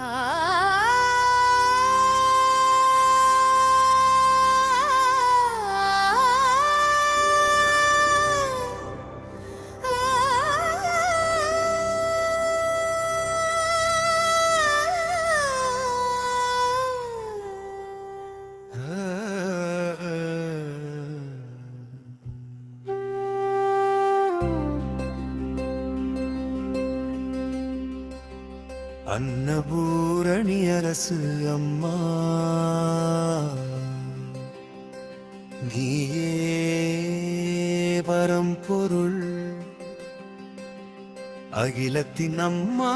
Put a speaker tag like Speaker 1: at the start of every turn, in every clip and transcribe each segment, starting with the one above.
Speaker 1: Ah. Annapurani அரசு அம்மா. நீயே பரம்பொருள் அகிலத்தின் அம்மா.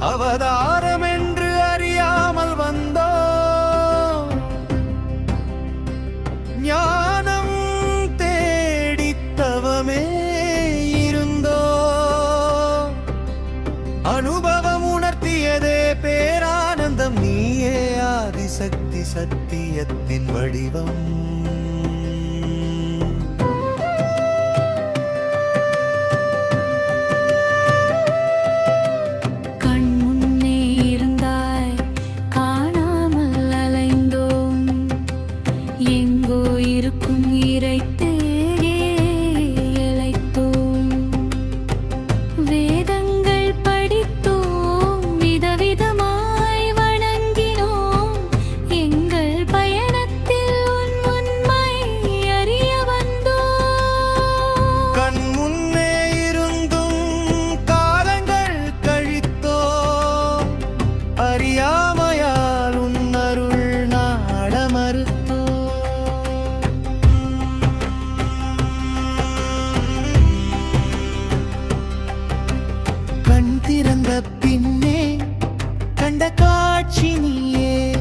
Speaker 1: அவதா அனுபவம் உணர்த்தியதே பேரானந்தம் நீயே ஆதிசக்தி சத்தியத்தின் வடிவம்.
Speaker 2: இருக்கும் இறைத்தேயே
Speaker 1: கண் திறந்த பின்னே கண்ட காட்சி நீயே.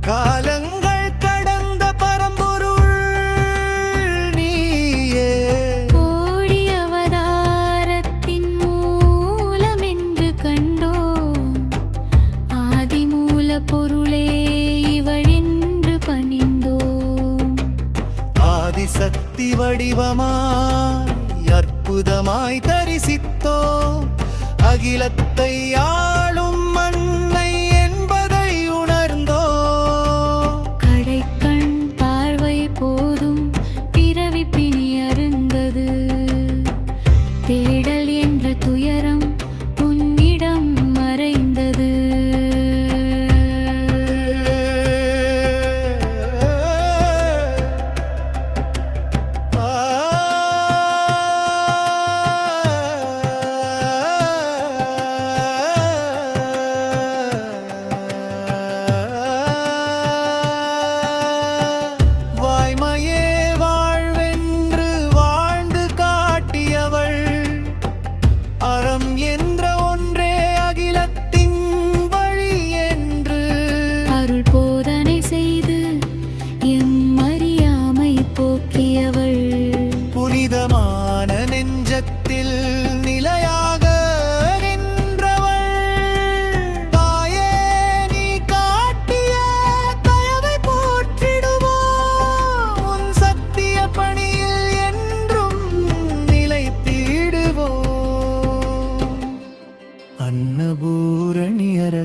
Speaker 1: காலங்கள் கடந்த பரம்பொருள் நீயே.
Speaker 2: கோடி அவதாரத்தின் மூலம் என்று கண்டோம். ஆதிமூல பொருளே இவழென்று பணிந்தோம்.
Speaker 1: ஆதிசக்தி வடிவமாய் அற்புதமாய் தரிசித்தோ அகிலத்தை யார்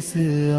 Speaker 1: se